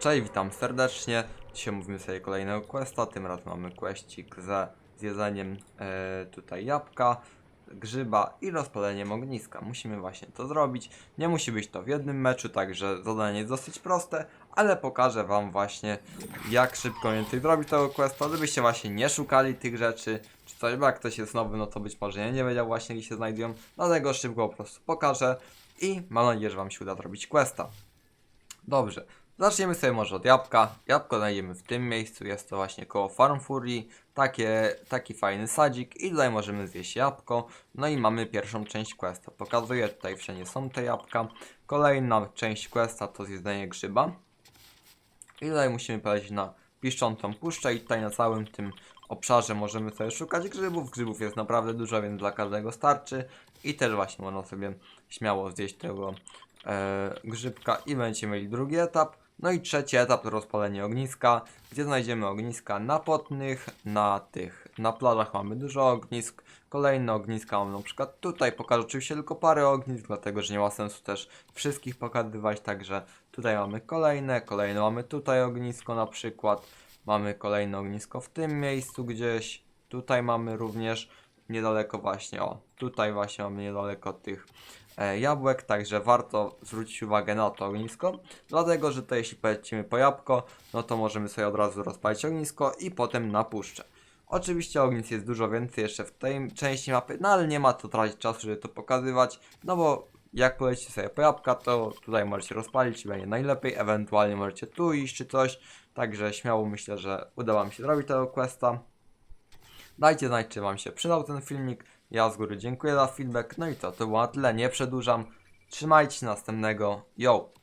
Cześć, witam serdecznie. Dzisiaj mówimy sobie kolejnego questa. Tym razem mamy questik ze zjedzeniem e, tutaj jabłka, grzyba i rozpaleniem ogniska. Musimy właśnie to zrobić. Nie musi być to w jednym meczu, także zadanie jest dosyć proste, ale pokażę wam właśnie jak szybko więcej zrobić tego questa, żebyście właśnie nie szukali tych rzeczy czy coś, bo jak ktoś jest nowy, no to być może nie wiedział właśnie gdzie się znajdują. Dlatego szybko po prostu pokażę i mam nadzieję, że wam się uda zrobić questa. Dobrze, zaczniemy sobie może od jabłka. Jabłko znajdziemy w tym miejscu, jest to właśnie koło Farm Fury. Takie, taki fajny sadzik i tutaj możemy zjeść jabłko. No i mamy pierwszą część questa. Pokazuję tutaj wszędzie są te jabłka. Kolejna część questa to zjedzenie grzyba. I tutaj musimy polecieć na piszczącą puszczę i tutaj na całym tym obszarze możemy sobie szukać grzybów. Grzybów jest naprawdę dużo, więc dla każdego starczy. I też właśnie można sobie śmiało zjeść tego e, grzybka i będziemy mieli drugi etap. No i trzeci etap to rozpalenie ogniska, gdzie znajdziemy ogniska na potnych, na tych, na plażach mamy dużo ognisk, kolejne ogniska mamy na przykład tutaj, pokażę oczywiście tylko parę ognisk, dlatego że nie ma sensu też wszystkich pokazywać, także tutaj mamy kolejne, kolejne mamy tutaj ognisko na przykład, mamy kolejne ognisko w tym miejscu gdzieś, tutaj mamy również niedaleko właśnie, o, tutaj właśnie mamy niedaleko tych e, jabłek, także warto zwrócić uwagę na to ognisko, dlatego że to jeśli polecimy po jabłko, no to możemy sobie od razu rozpalić ognisko i potem na puszczę. Oczywiście ognisk jest dużo więcej jeszcze w tej części mapy, no ale nie ma to tracić czasu, żeby to pokazywać, no bo jak polecicie sobie po jabłka, to tutaj możecie rozpalić i będzie najlepiej, ewentualnie możecie tu iść czy coś, także śmiało myślę, że uda wam się zrobić tego questa. Dajcie znać, czy Wam się przydał ten filmik. Ja z góry dziękuję za feedback. No i co, to było na tyle. Nie przedłużam. Trzymajcie się następnego. Yo!